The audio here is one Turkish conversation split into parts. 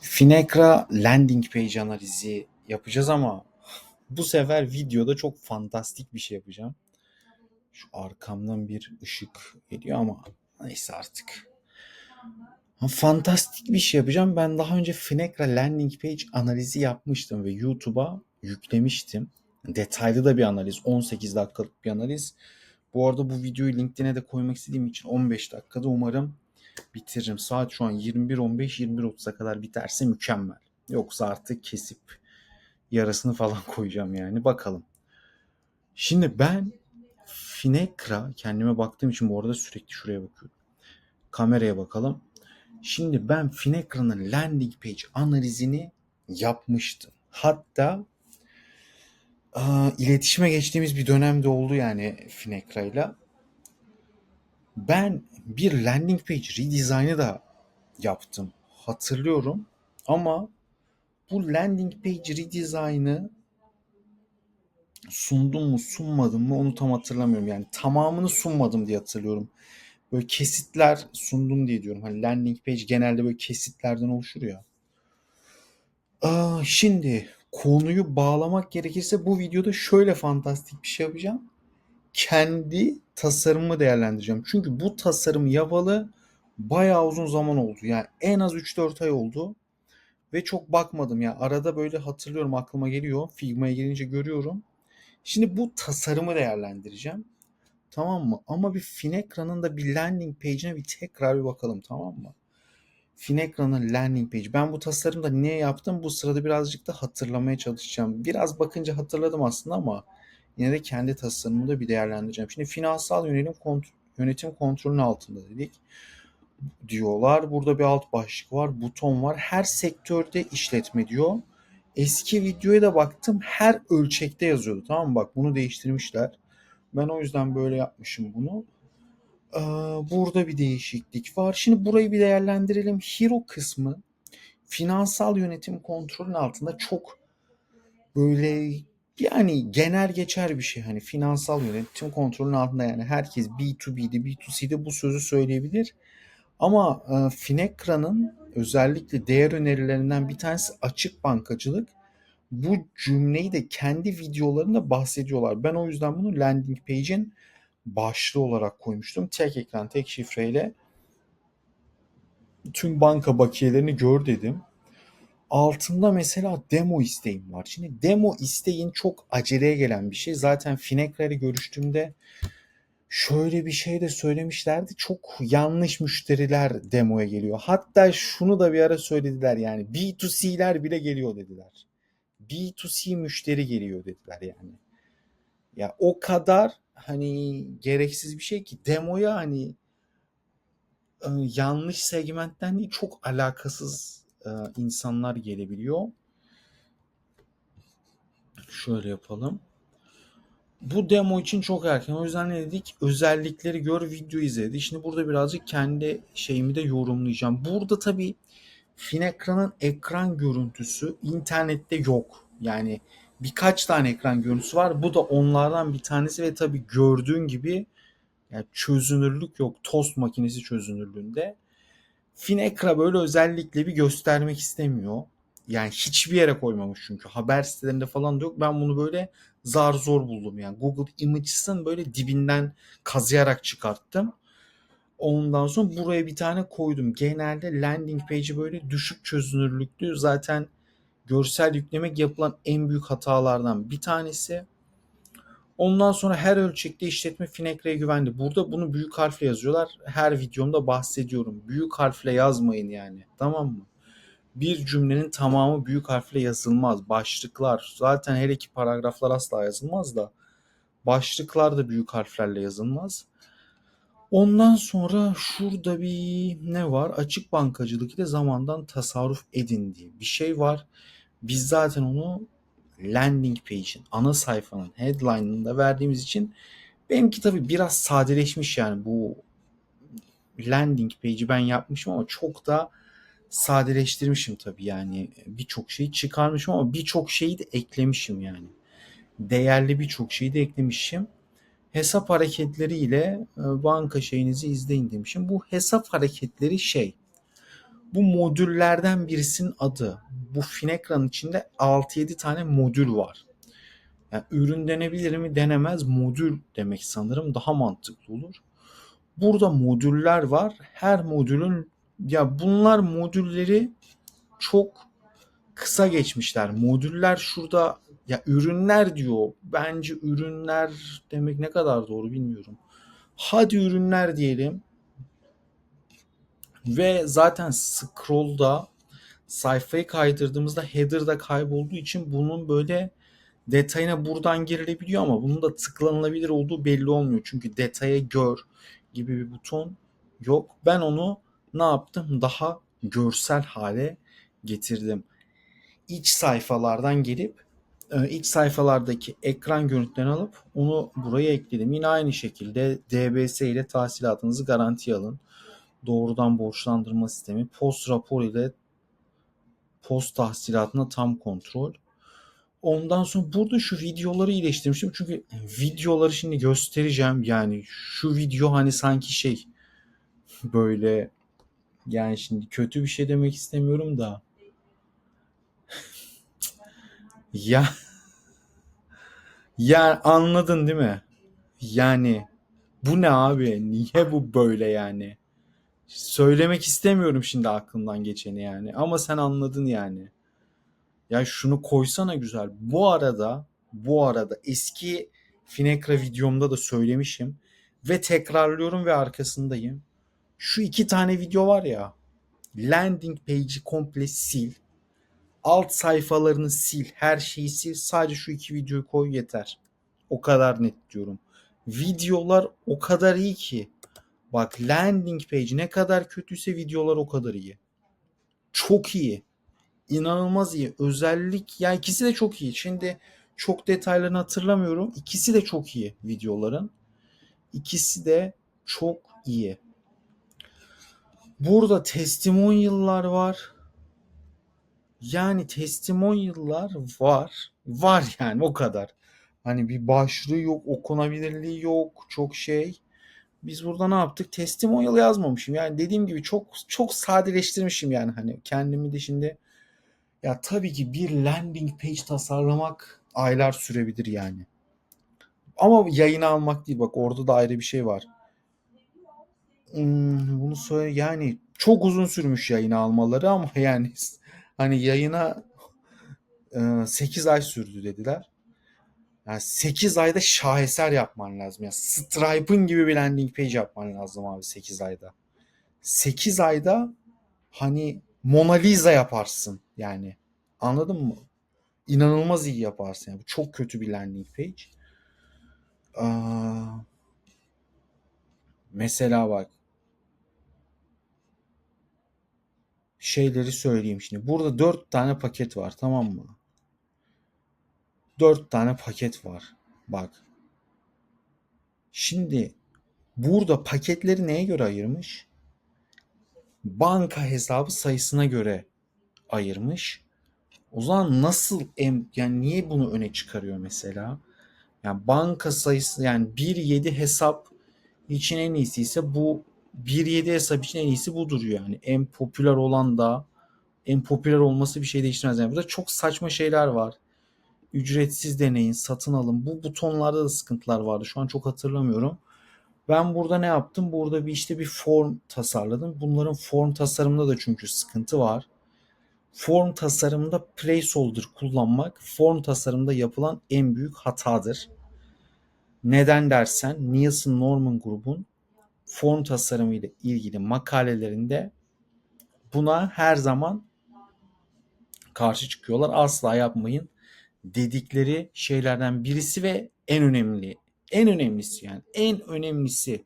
Finekra landing page analizi yapacağız ama bu sefer videoda çok fantastik bir şey yapacağım. Şu arkamdan bir ışık geliyor ama neyse artık. Fantastik bir şey yapacağım. Ben daha önce Finekra landing page analizi yapmıştım ve YouTube'a yüklemiştim. Detaylı da bir analiz. 18 dakikalık bir analiz. Bu arada bu videoyu LinkedIn'e de koymak istediğim için 15 dakikada umarım bitiririm. Saat şu an 21.15 21.30'a kadar biterse mükemmel. Yoksa artık kesip yarısını falan koyacağım yani. Bakalım. Şimdi ben Finekra kendime baktığım için bu arada sürekli şuraya bakıyorum. Kameraya bakalım. Şimdi ben Finekra'nın landing page analizini yapmıştım. Hatta aa, iletişime geçtiğimiz bir dönemde oldu yani Finekra'yla. Ben bir landing page redesign'ı da yaptım. Hatırlıyorum. Ama bu landing page redesign'ı sundum mu sunmadım mı onu tam hatırlamıyorum. Yani tamamını sunmadım diye hatırlıyorum. Böyle kesitler sundum diye diyorum. Hani landing page genelde böyle kesitlerden oluşur ya. Aa, şimdi konuyu bağlamak gerekirse bu videoda şöyle fantastik bir şey yapacağım. Kendi tasarımımı değerlendireceğim. Çünkü bu tasarımı yapalı bayağı uzun zaman oldu. Yani en az 3-4 ay oldu. Ve çok bakmadım ya. Arada böyle hatırlıyorum aklıma geliyor. Figma'ya gelince görüyorum. Şimdi bu tasarımı değerlendireceğim. Tamam mı? Ama bir Finekra'nın da bir landing page'ine bir tekrar bir bakalım tamam mı? Finekra'nın landing page. Ben bu tasarımda ne yaptım? Bu sırada birazcık da hatırlamaya çalışacağım. Biraz bakınca hatırladım aslında ama yine de kendi tasarımımı da bir değerlendireceğim. Şimdi finansal yönelim kont- yönetim kontrolünün altında dedik diyorlar. Burada bir alt başlık var, buton var. Her sektörde işletme diyor. Eski videoya da baktım. Her ölçekte yazıyordu. Tamam mı? Bak bunu değiştirmişler. Ben o yüzden böyle yapmışım bunu. Ee, burada bir değişiklik var. Şimdi burayı bir değerlendirelim. Hero kısmı finansal yönetim kontrolün altında çok böyle yani genel geçer bir şey. Hani finansal yönetim kontrolün altında yani herkes B2B'de B2C'de bu sözü söyleyebilir. Ama e, Finekra'nın özellikle değer önerilerinden bir tanesi açık bankacılık. Bu cümleyi de kendi videolarında bahsediyorlar. Ben o yüzden bunu landing page'in başlığı olarak koymuştum. Tek ekran, tek şifreyle tüm banka bakiyelerini gör dedim. Altında mesela demo isteğim var. Şimdi demo isteğin çok aceleye gelen bir şey. Zaten Finekra ile görüştüğümde şöyle bir şey de söylemişlerdi. Çok yanlış müşteriler demoya geliyor. Hatta şunu da bir ara söylediler yani B2C'ler bile geliyor dediler. B2C müşteri geliyor dediler yani. Ya o kadar hani gereksiz bir şey ki demoya hani e, yanlış segmentten değil çok alakasız e, insanlar gelebiliyor. Şöyle yapalım. Bu demo için çok erken. O yüzden ne dedik? Özellikleri gör, video izledi. Şimdi burada birazcık kendi şeyimi de yorumlayacağım. Burada tabii Finekra'nın ekran görüntüsü internette yok. Yani birkaç tane ekran görüntüsü var. Bu da onlardan bir tanesi ve tabii gördüğün gibi yani çözünürlük yok. Tost makinesi çözünürlüğünde. Finekra böyle özellikle bir göstermek istemiyor. Yani hiçbir yere koymamış çünkü. Haber sitelerinde falan da yok. Ben bunu böyle zar zor buldum yani. Google Images'ın böyle dibinden kazıyarak çıkarttım. Ondan sonra buraya bir tane koydum. Genelde landing page'i böyle düşük çözünürlüklü. Zaten görsel yüklemek yapılan en büyük hatalardan bir tanesi. Ondan sonra her ölçekte işletme Finekra'ya güvendi. Burada bunu büyük harfle yazıyorlar. Her videomda bahsediyorum. Büyük harfle yazmayın yani. Tamam mı? Bir cümlenin tamamı büyük harfle yazılmaz. Başlıklar zaten her iki paragraflar asla yazılmaz da başlıklar da büyük harflerle yazılmaz. Ondan sonra şurada bir ne var? Açık bankacılık ile zamandan tasarruf edin diye bir şey var. Biz zaten onu landing page'in ana sayfanın headline'ında verdiğimiz için benimki tabii biraz sadeleşmiş yani bu landing page'i ben yapmışım ama çok da sadeleştirmişim tabii yani birçok şeyi çıkarmışım ama birçok şeyi de eklemişim yani. Değerli birçok şeyi de eklemişim. Hesap hareketleriyle e, banka şeyinizi izleyin demişim. Bu hesap hareketleri şey Bu modüllerden birisinin adı. Bu Finecra'nın içinde 6-7 tane modül var. Yani ürün denebilir mi denemez modül demek sanırım daha mantıklı olur. Burada modüller var. Her modülün ya bunlar modülleri çok kısa geçmişler. Modüller şurada ya ürünler diyor. Bence ürünler demek ne kadar doğru bilmiyorum. Hadi ürünler diyelim. Ve zaten scroll'da sayfayı kaydırdığımızda header'da kaybolduğu için bunun böyle detayına buradan girilebiliyor ama bunun da tıklanılabilir olduğu belli olmuyor. Çünkü detaya gör gibi bir buton yok. Ben onu ne yaptım? Daha görsel hale getirdim. İç sayfalardan gelip e, iç sayfalardaki ekran görüntülerini alıp onu buraya ekledim. Yine aynı şekilde DBS ile tahsilatınızı garantiye alın. Doğrudan borçlandırma sistemi, post rapor ile post tahsilatına tam kontrol. Ondan sonra burada şu videoları iyileştirmiştim. Çünkü videoları şimdi göstereceğim. Yani şu video hani sanki şey böyle yani şimdi kötü bir şey demek istemiyorum da ya ya anladın değil mi? Yani bu ne abi? Niye bu böyle yani? Söylemek istemiyorum şimdi aklımdan geçeni yani. Ama sen anladın yani. Ya şunu koysana güzel. Bu arada bu arada eski Finekra videomda da söylemişim ve tekrarlıyorum ve arkasındayım. Şu iki tane video var ya. Landing page'i komple sil. Alt sayfalarını sil. Her şeyi sil. Sadece şu iki videoyu koy yeter. O kadar net diyorum. Videolar o kadar iyi ki. Bak landing page ne kadar kötüyse videolar o kadar iyi. Çok iyi. İnanılmaz iyi. Özellik ya ikisi de çok iyi. Şimdi çok detaylarını hatırlamıyorum. İkisi de çok iyi videoların. İkisi de çok iyi. Burada testimonial'lar var. Yani testimonial'lar var. Var yani o kadar. Hani bir başlığı yok, okunabilirliği yok, çok şey. Biz burada ne yaptık? Testimonial yazmamışım. Yani dediğim gibi çok çok sadeleştirmişim yani hani kendimi de şimdi ya tabii ki bir landing page tasarlamak aylar sürebilir yani. Ama yayına almak değil bak orada da ayrı bir şey var. Hmm, bunu söyle yani çok uzun sürmüş yayına almaları ama yani hani yayına 8 ay sürdü dediler. Yani 8 ayda şaheser yapman lazım. Yani Stripe'ın gibi bir landing page yapman lazım abi 8 ayda. 8 ayda hani Mona Lisa yaparsın yani. Anladın mı? İnanılmaz iyi yaparsın. Yani. Çok kötü bir landing page. Aa, mesela bak şeyleri söyleyeyim şimdi. Burada 4 tane paket var tamam mı? 4 tane paket var. Bak. Şimdi burada paketleri neye göre ayırmış? Banka hesabı sayısına göre ayırmış. O zaman nasıl em yani niye bunu öne çıkarıyor mesela? Yani banka sayısı yani 1.7 hesap için en iyisi ise bu 1.7 hesap için en iyisi budur yani. En popüler olan da en popüler olması bir şey değiştirmez. Yani burada çok saçma şeyler var. Ücretsiz deneyin, satın alın. Bu butonlarda da sıkıntılar vardı. Şu an çok hatırlamıyorum. Ben burada ne yaptım? Burada bir işte bir form tasarladım. Bunların form tasarımında da çünkü sıkıntı var. Form tasarımında placeholder kullanmak form tasarımında yapılan en büyük hatadır. Neden dersen Nielsen Norman grubun form tasarımı ile ilgili makalelerinde buna her zaman karşı çıkıyorlar. Asla yapmayın dedikleri şeylerden birisi ve en önemli en önemlisi yani en önemlisi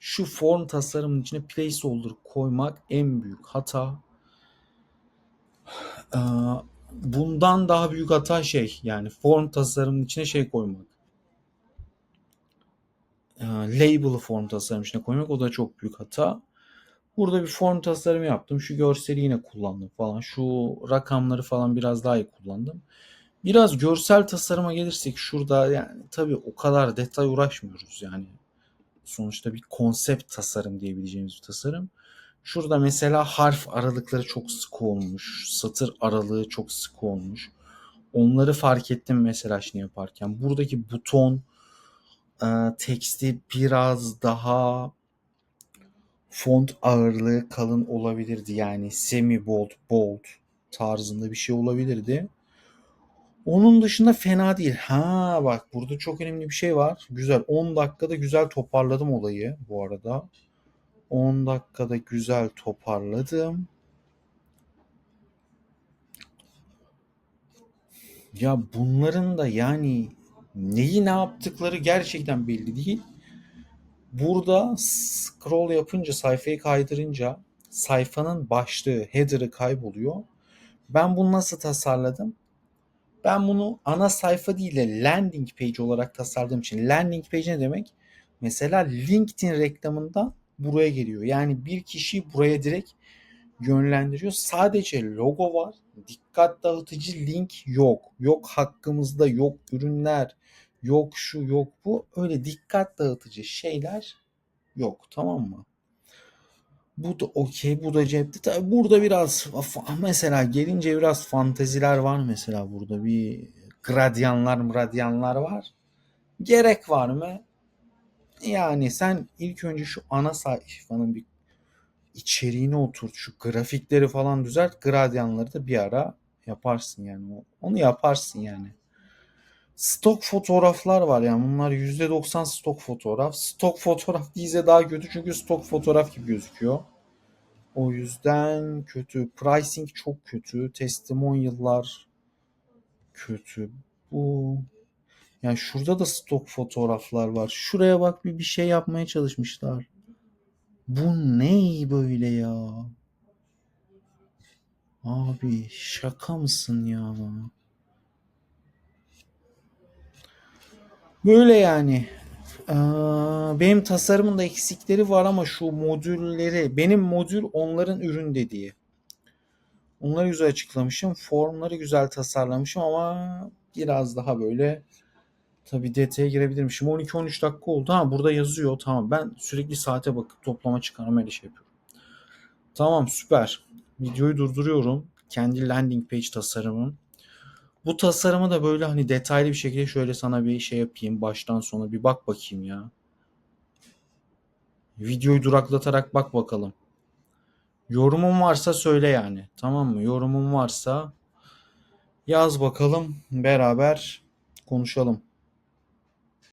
şu form tasarımının içine placeholder koymak en büyük hata. Bundan daha büyük hata şey yani form tasarımının içine şey koymak. Label'ı form tasarımının içine koymak o da çok büyük hata. Burada bir form tasarımı yaptım. Şu görseli yine kullandım falan. Şu rakamları falan biraz daha iyi kullandım. Biraz görsel tasarıma gelirsek şurada yani tabii o kadar detay uğraşmıyoruz yani. Sonuçta bir konsept tasarım diyebileceğimiz bir tasarım. Şurada mesela harf aralıkları çok sık olmuş. Satır aralığı çok sık olmuş. Onları fark ettim mesela şimdi yaparken. Buradaki buton e, teksti biraz daha font ağırlığı kalın olabilirdi. Yani semi bold, bold tarzında bir şey olabilirdi. Onun dışında fena değil. Ha bak burada çok önemli bir şey var. Güzel. 10 dakikada güzel toparladım olayı bu arada. 10 dakikada güzel toparladım. Ya bunların da yani neyi ne yaptıkları gerçekten belli değil. Burada scroll yapınca sayfayı kaydırınca sayfanın başlığı header'ı kayboluyor. Ben bunu nasıl tasarladım? Ben bunu ana sayfa değil de landing page olarak tasarladığım için landing page ne demek? Mesela LinkedIn reklamından buraya geliyor. Yani bir kişiyi buraya direkt yönlendiriyor. Sadece logo var. Dikkat dağıtıcı link yok. Yok hakkımızda yok ürünler. Yok şu yok bu. Öyle dikkat dağıtıcı şeyler yok. Tamam mı? Bu da okey. Bu da cepte. Tabii burada biraz mesela gelince biraz fanteziler var mesela burada. Bir gradyanlar mradyanlar var. Gerek var mı? Yani sen ilk önce şu ana sayfanın bir içeriğini oturt. Şu grafikleri falan düzelt. Gradyanları da bir ara yaparsın yani. Onu yaparsın yani. Stok fotoğraflar var yani bunlar %90 stok fotoğraf. Stok fotoğraf değilse daha kötü çünkü stok fotoğraf gibi gözüküyor. O yüzden kötü. Pricing çok kötü. Testimonial'lar kötü. Bu yani şurada da stok fotoğraflar var. Şuraya bak bir bir şey yapmaya çalışmışlar. Bu ne böyle ya? Abi şaka mısın ya? Böyle yani. Ee, benim tasarımında eksikleri var ama şu modülleri benim modül onların ürün dediği. Onları güzel açıklamışım. Formları güzel tasarlamışım ama biraz daha böyle tabi detaya girebilirim. Şimdi 12-13 dakika oldu. Ha burada yazıyor. Tamam ben sürekli saate bakıp toplama çıkarma öyle şey yapıyorum. Tamam süper. Videoyu durduruyorum. Kendi landing page tasarımım. Bu tasarımı da böyle hani detaylı bir şekilde şöyle sana bir şey yapayım. Baştan sona bir bak bakayım ya. Videoyu duraklatarak bak bakalım. Yorumun varsa söyle yani. Tamam mı? Yorumun varsa yaz bakalım. Beraber konuşalım.